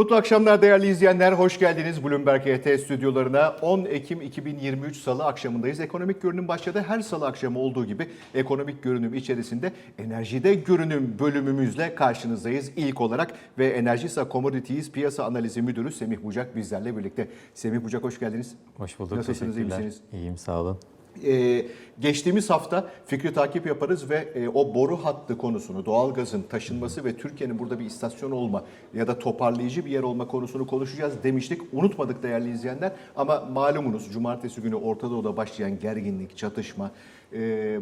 Mutlu akşamlar değerli izleyenler. Hoş geldiniz Bloomberg ET stüdyolarına. 10 Ekim 2023 Salı akşamındayız. Ekonomik görünüm başladı. Her salı akşamı olduğu gibi ekonomik görünüm içerisinde enerjide görünüm bölümümüzle karşınızdayız. İlk olarak ve Enerjisa Commodities Piyasa Analizi Müdürü Semih Bucak bizlerle birlikte. Semih Bucak hoş geldiniz. Hoş bulduk. Nasılsınız, iyi misiniz? İyiyim, sağ olun. Ee, geçtiğimiz hafta fikri takip yaparız ve e, o boru hattı konusunu, doğalgazın taşınması ve Türkiye'nin burada bir istasyon olma ya da toparlayıcı bir yer olma konusunu konuşacağız demiştik. Unutmadık değerli izleyenler ama malumunuz cumartesi günü Orta Doğu'da başlayan gerginlik, çatışma, e,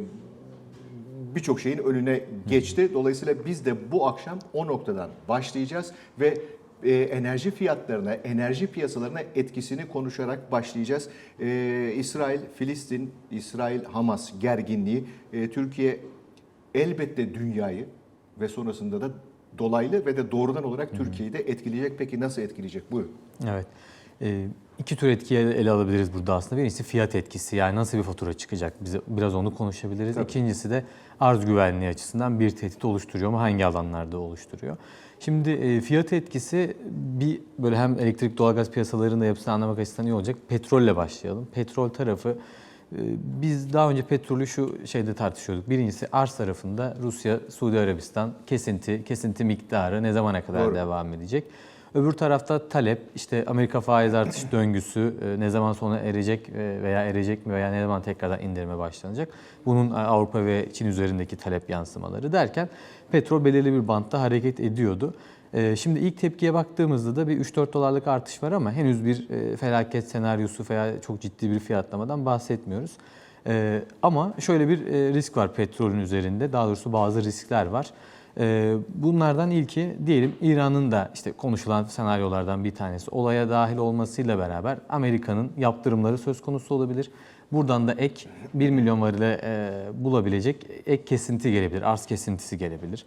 birçok şeyin önüne geçti. Dolayısıyla biz de bu akşam o noktadan başlayacağız ve e, enerji fiyatlarına, enerji piyasalarına etkisini konuşarak başlayacağız. E, İsrail, Filistin, İsrail, Hamas gerginliği, e, Türkiye elbette dünyayı ve sonrasında da dolaylı ve de doğrudan olarak Türkiye'yi de etkileyecek. Peki nasıl etkileyecek? Buyurun. Evet. Ee, iki tür etkiyi ele alabiliriz burada aslında. Birincisi fiyat etkisi yani nasıl bir fatura çıkacak bize biraz onu konuşabiliriz. Tabii. İkincisi de arz güvenliği açısından bir tehdit oluşturuyor mu? Hangi alanlarda oluşturuyor? Şimdi e, fiyat etkisi bir böyle hem elektrik doğalgaz piyasalarının da yapısını anlamak açısından iyi olacak. Petrolle başlayalım. Petrol tarafı e, biz daha önce petrolü şu şeyde tartışıyorduk. Birincisi arz tarafında Rusya, Suudi Arabistan kesinti, kesinti miktarı ne zamana kadar Doğru. devam edecek? Öbür tarafta talep, işte Amerika faiz artış döngüsü e, ne zaman sona erecek e, veya erecek mi veya ne zaman tekrardan indirime başlanacak? Bunun e, Avrupa ve Çin üzerindeki talep yansımaları derken petrol belirli bir bantta hareket ediyordu. Şimdi ilk tepkiye baktığımızda da bir 3-4 dolarlık artış var ama henüz bir felaket senaryosu veya çok ciddi bir fiyatlamadan bahsetmiyoruz. Ama şöyle bir risk var petrolün üzerinde, daha doğrusu bazı riskler var. Ee, Bunlardan ilki diyelim İran'ın da işte konuşulan senaryolardan bir tanesi olaya dahil olmasıyla beraber Amerika'nın yaptırımları söz konusu olabilir. Buradan da ek 1 milyon varile e, bulabilecek ek kesinti gelebilir, arz kesintisi gelebilir.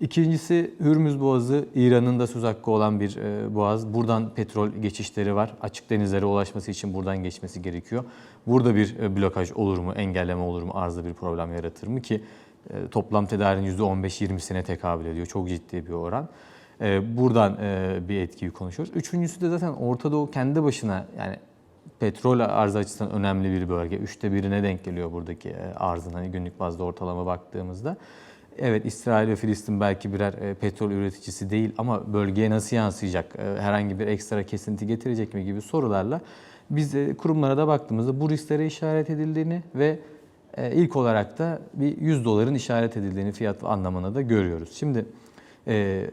İkincisi Hürmüz Boğazı İran'ın da söz hakkı olan bir e, boğaz. Buradan petrol geçişleri var. Açık denizlere ulaşması için buradan geçmesi gerekiyor. Burada bir e, blokaj olur mu, engelleme olur mu, arzda bir problem yaratır mı ki toplam tedarin %15-20'sine tekabül ediyor. Çok ciddi bir oran. E, Buradan e, bir etkiyi konuşuyoruz. Üçüncüsü de zaten Orta Doğu kendi başına yani petrol arzı açısından önemli bir bölge. Üçte birine denk geliyor buradaki e, arzın hani günlük bazda ortalama baktığımızda. Evet İsrail ve Filistin belki birer e, petrol üreticisi değil ama bölgeye nasıl yansıyacak, e, herhangi bir ekstra kesinti getirecek mi gibi sorularla biz e, kurumlara da baktığımızda bu risklere işaret edildiğini ve e, ilk olarak da bir 100 doların işaret edildiğini fiyat anlamına da görüyoruz. Şimdi e,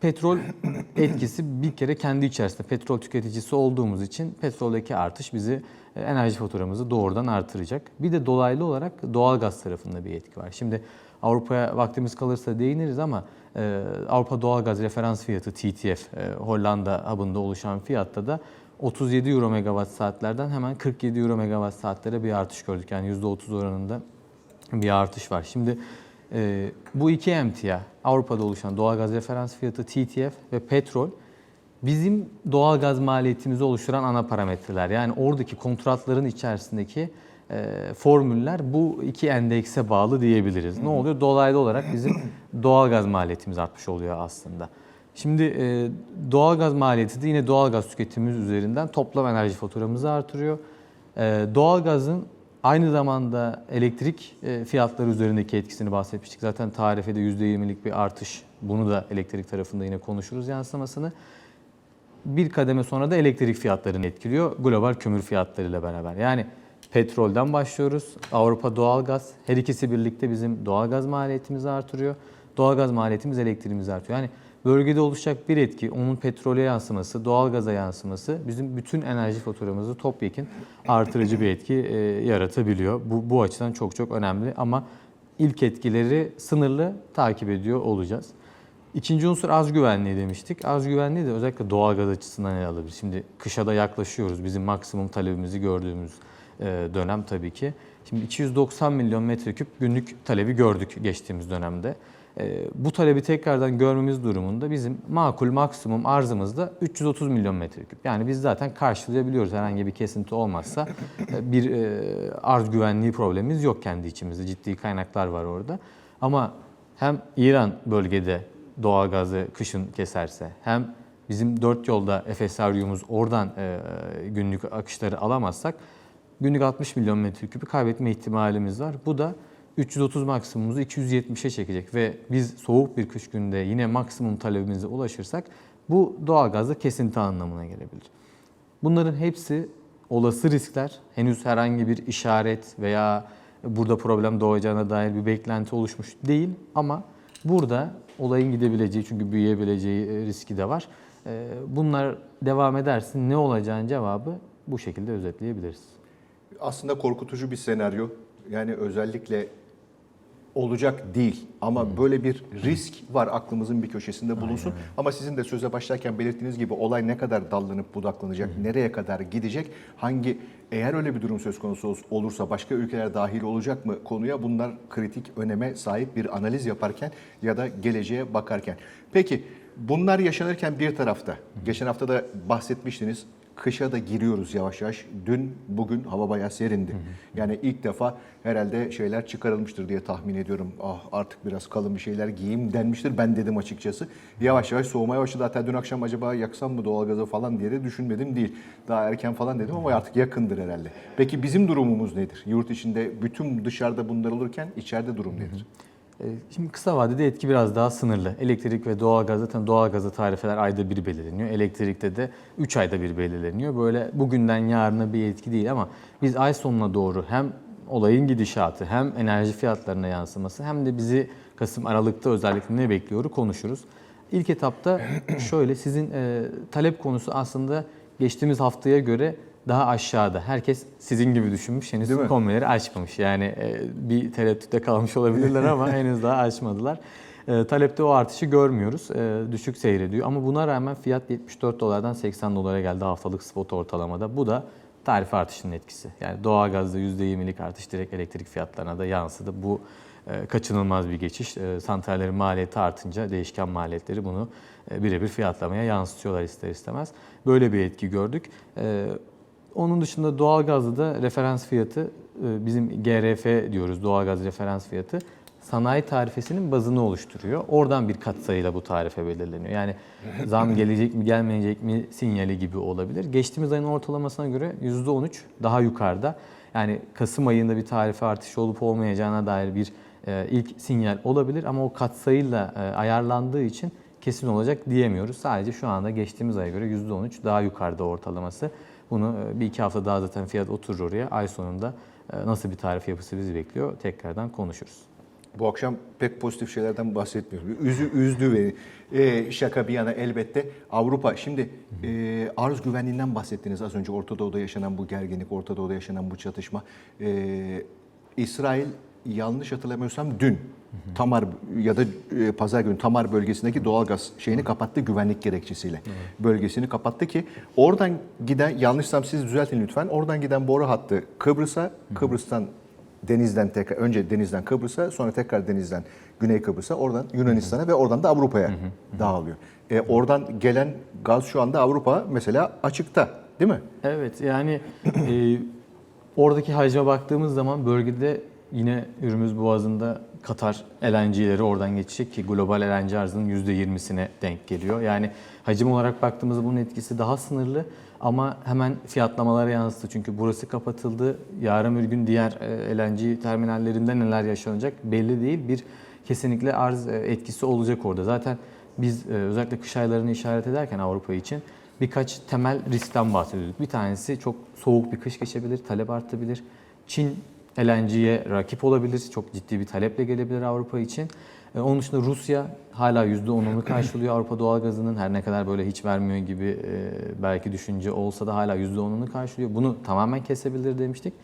petrol etkisi bir kere kendi içerisinde petrol tüketicisi olduğumuz için petroldeki artış bizi e, enerji faturamızı doğrudan artıracak. Bir de dolaylı olarak doğalgaz tarafında bir etki var. Şimdi Avrupa'ya vaktimiz kalırsa değiniriz ama e, Avrupa Doğalgaz Referans Fiyatı TTF e, Hollanda hub'ında oluşan fiyatta da 37 euro megawatt saatlerden hemen 47 euro megawatt saatlere bir artış gördük. Yani %30 oranında bir artış var. Şimdi e, bu iki emtia Avrupa'da oluşan doğalgaz referans fiyatı TTF ve petrol bizim doğalgaz maliyetimizi oluşturan ana parametreler. Yani oradaki kontratların içerisindeki e, formüller bu iki endekse bağlı diyebiliriz. Ne oluyor? Dolaylı olarak bizim doğalgaz maliyetimiz artmış oluyor aslında. Şimdi e, doğalgaz maliyeti de yine doğalgaz tüketimimiz üzerinden toplam enerji faturamızı artırıyor. E, doğalgazın aynı zamanda elektrik e, fiyatları üzerindeki etkisini bahsetmiştik. Zaten tarifede %20'lik bir artış. Bunu da elektrik tarafında yine konuşuruz yansımasını. Bir kademe sonra da elektrik fiyatlarını etkiliyor global kömür fiyatlarıyla beraber. Yani petrolden başlıyoruz. Avrupa doğalgaz her ikisi birlikte bizim doğalgaz maliyetimizi artırıyor. Doğalgaz maliyetimiz elektriğimizi artıyor. Yani bölgede oluşacak bir etki, onun petrole yansıması, doğalgaza yansıması bizim bütün enerji faturamızı topyekun artırıcı bir etki e, yaratabiliyor. Bu, bu açıdan çok çok önemli ama ilk etkileri sınırlı takip ediyor olacağız. İkinci unsur az güvenliği demiştik. Az güvenliği de özellikle doğalgaz açısından ele alabilir. Şimdi kışa da yaklaşıyoruz. Bizim maksimum talebimizi gördüğümüz e, dönem tabii ki. Şimdi 290 milyon metreküp günlük talebi gördük geçtiğimiz dönemde. E, Bu talebi tekrardan görmemiz durumunda bizim makul maksimum arzımızda 330 milyon metreküp. Yani biz zaten karşılayabiliyoruz herhangi bir kesinti olmazsa e, bir e, arz güvenliği problemimiz yok kendi içimizde. Ciddi kaynaklar var orada. Ama hem İran bölgede doğalgazı kışın keserse hem bizim dört yolda FSRU'muz oradan e, günlük akışları alamazsak günlük 60 milyon metreküpü kaybetme ihtimalimiz var. Bu da 330 maksimumumuzu 270'e çekecek ve biz soğuk bir kış gününde yine maksimum talebimize ulaşırsak bu doğalgazda kesinti anlamına gelebilir. Bunların hepsi olası riskler. Henüz herhangi bir işaret veya burada problem doğacağına dair bir beklenti oluşmuş değil ama burada olayın gidebileceği çünkü büyüyebileceği e, riski de var. E, Bunlar devam edersin ne olacağın cevabı bu şekilde özetleyebiliriz. Aslında korkutucu bir senaryo. Yani özellikle olacak değil. Ama böyle bir risk var aklımızın bir köşesinde bulunsun. Ama sizin de söze başlarken belirttiğiniz gibi olay ne kadar dallanıp budaklanacak, nereye kadar gidecek, hangi eğer öyle bir durum söz konusu ol- olursa başka ülkeler dahil olacak mı konuya bunlar kritik öneme sahip bir analiz yaparken ya da geleceğe bakarken. Peki bunlar yaşanırken bir tarafta, geçen hafta da bahsetmiştiniz, kışa da giriyoruz yavaş yavaş. Dün, bugün hava bayağı serindi. Yani ilk defa herhalde şeyler çıkarılmıştır diye tahmin ediyorum. Ah artık biraz kalın bir şeyler giyeyim denmiştir. Ben dedim açıkçası. Yavaş yavaş soğumaya başladı. Hatta dün akşam acaba yaksam mı doğalgazı falan diye de düşünmedim değil. Daha erken falan dedim ama artık yakındır herhalde. Peki bizim durumumuz nedir? Yurt içinde bütün dışarıda bunlar olurken içeride durum nedir? E, Şimdi kısa vadede etki biraz daha sınırlı. Elektrik ve doğalgaz zaten doğalgazda tarifeler ayda bir belirleniyor. Elektrikte de 3 ayda bir belirleniyor. Böyle bugünden yarına bir etki değil ama biz ay sonuna doğru hem olayın gidişatı hem enerji fiyatlarına yansıması hem de bizi Kasım Aralık'ta özellikle ne bekliyor konuşuruz. İlk etapta şöyle sizin e, talep konusu aslında geçtiğimiz haftaya göre daha aşağıda. Herkes sizin gibi düşünmüş. Henüz Değil mi? kombileri açmamış. Yani e, bir tereddütte kalmış olabilirler ama henüz daha açmadılar. E, Talepte o artışı görmüyoruz. E, Düşük seyrediyor. Ama buna rağmen fiyat 74 dolardan 80 dolara geldi haftalık spot ortalamada. Bu da tarif artışının etkisi. Yani doğalgazda %20'lik artış direkt elektrik fiyatlarına da yansıdı. Bu e, kaçınılmaz bir geçiş. E, Santrallerin maliyeti artınca değişken maliyetleri bunu e, birebir fiyatlamaya yansıtıyorlar ister istemez. Böyle bir etki gördük. E, onun dışında doğalgazda da referans fiyatı e, bizim GRF diyoruz doğalgaz referans fiyatı sanayi tarifesinin bazını oluşturuyor. Oradan bir katsayıyla bu tarife belirleniyor. Yani zam gelecek mi gelmeyecek mi sinyali gibi olabilir. Geçtiğimiz ayın ortalamasına göre %13 daha yukarıda. Yani Kasım ayında bir tarife artışı olup olmayacağına dair bir e, ilk sinyal olabilir ama o katsayıyla e, ayarlandığı için kesin olacak diyemiyoruz. Sadece şu anda geçtiğimiz aya göre %13 daha yukarıda ortalaması. Bunu e, bir iki hafta daha zaten fiyat oturur oraya. Ay sonunda e, nasıl bir tarif yapısı bizi bekliyor tekrardan konuşuruz. Bu akşam pek pozitif şeylerden bahsetmiyorum. Üzü, üzdü beni. Ee, şaka bir yana elbette. Avrupa, şimdi e, arz güvenliğinden bahsettiniz az önce. Orta Doğu'da yaşanan bu gerginlik, Orta Doğu'da yaşanan bu çatışma. Ee, İsrail yanlış hatırlamıyorsam dün Tamar ya da e, pazar günü Tamar bölgesindeki doğalgaz şeyini kapattı güvenlik gerekçesiyle. Bölgesini kapattı ki oradan giden yanlışsam siz düzeltin lütfen. Oradan giden boru hattı Kıbrıs'a, Kıbrıs'tan denizden tekrar önce denizden Kıbrıs'a sonra tekrar denizden Güney Kıbrıs'a oradan Yunanistan'a ve oradan da Avrupa'ya dağılıyor. E, oradan gelen gaz şu anda Avrupa mesela açıkta değil mi? Evet yani e, oradaki hacme baktığımız zaman bölgede yine Hürmüz Boğazı'nda Katar LNG'leri oradan geçecek ki global LNG arzının %20'sine denk geliyor. Yani hacim olarak baktığımızda bunun etkisi daha sınırlı ama hemen fiyatlamalara yansıdı. Çünkü burası kapatıldı. Yarın bir gün diğer e, LNG terminallerinde neler yaşanacak belli değil. Bir kesinlikle arz e, etkisi olacak orada. Zaten biz e, özellikle kış aylarını işaret ederken Avrupa için birkaç temel riskten bahsediyorduk. Bir tanesi çok soğuk bir kış geçebilir, talep artabilir. Çin LNG'ye rakip olabilir, çok ciddi bir taleple gelebilir Avrupa için. E, Onun dışında Rusya hala %10'unu karşılıyor Avrupa doğalgazının. Her ne kadar böyle hiç vermiyor gibi e, belki düşünce olsa da hala %10'unu karşılıyor. Bunu tamamen kesebilir demiştik.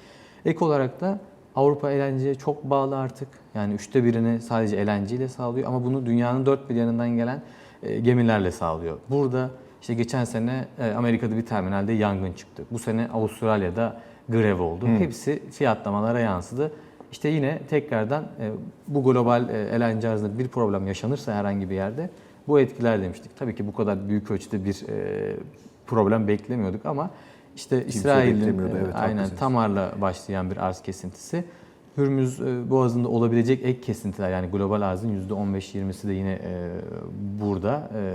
Ek olarak da Avrupa LNG'ye çok bağlı artık. Yani üçte birini sadece LNG ile sağlıyor ama bunu dünyanın dört bir yanından gelen e, gemilerle sağlıyor. Burada işte geçen sene Amerika'da bir terminalde yangın çıktı. Bu sene Avustralya'da grev oldu. Hepsi fiyatlamalara yansıdı. İşte yine tekrardan e, bu global e, LNG arzında bir problem yaşanırsa herhangi bir yerde bu etkiler demiştik. Tabii ki bu kadar büyük ölçüde bir e, problem beklemiyorduk ama işte İsrail'in e, evet, aynen haklısınız. Tamar'la başlayan bir arz kesintisi. Hürmüz e, Boğazı'nda olabilecek ek kesintiler yani global arzın %15-20'si de yine e, burada. E,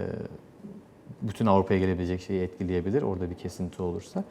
bütün Avrupa'ya gelebilecek şeyi etkileyebilir orada bir kesinti olursa.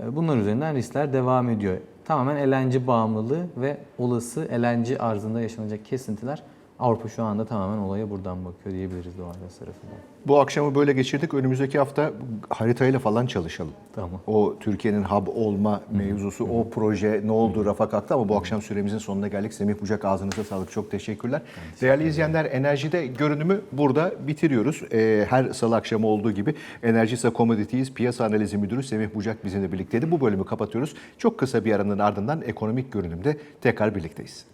E, Bunlar üzerinden riskler devam ediyor. Tamamen LNG bağımlılığı ve olası LNG arzında yaşanacak kesintiler Avrupa şu anda tamamen olaya buradan bakıyor diyebiliriz doğalgaz tarafından. Bu akşamı böyle geçirdik. Önümüzdeki hafta haritayla falan çalışalım. Tamam. O Türkiye'nin hub olma mevzusu, o proje ne oldu rafa kalktı ama bu akşam süremizin sonuna geldik. Semih Bucak ağzınıza sağlık. Çok teşekkürler. Değerli izleyenler enerjide görünümü burada bitiriyoruz. Ee, her salı akşamı olduğu gibi Enerjisa Commodities Piyasa Analizi Müdürü Semih Bucak bizimle birlikteydi. Bu bölümü kapatıyoruz. Çok kısa bir aranın ardından ekonomik görünümde tekrar birlikteyiz.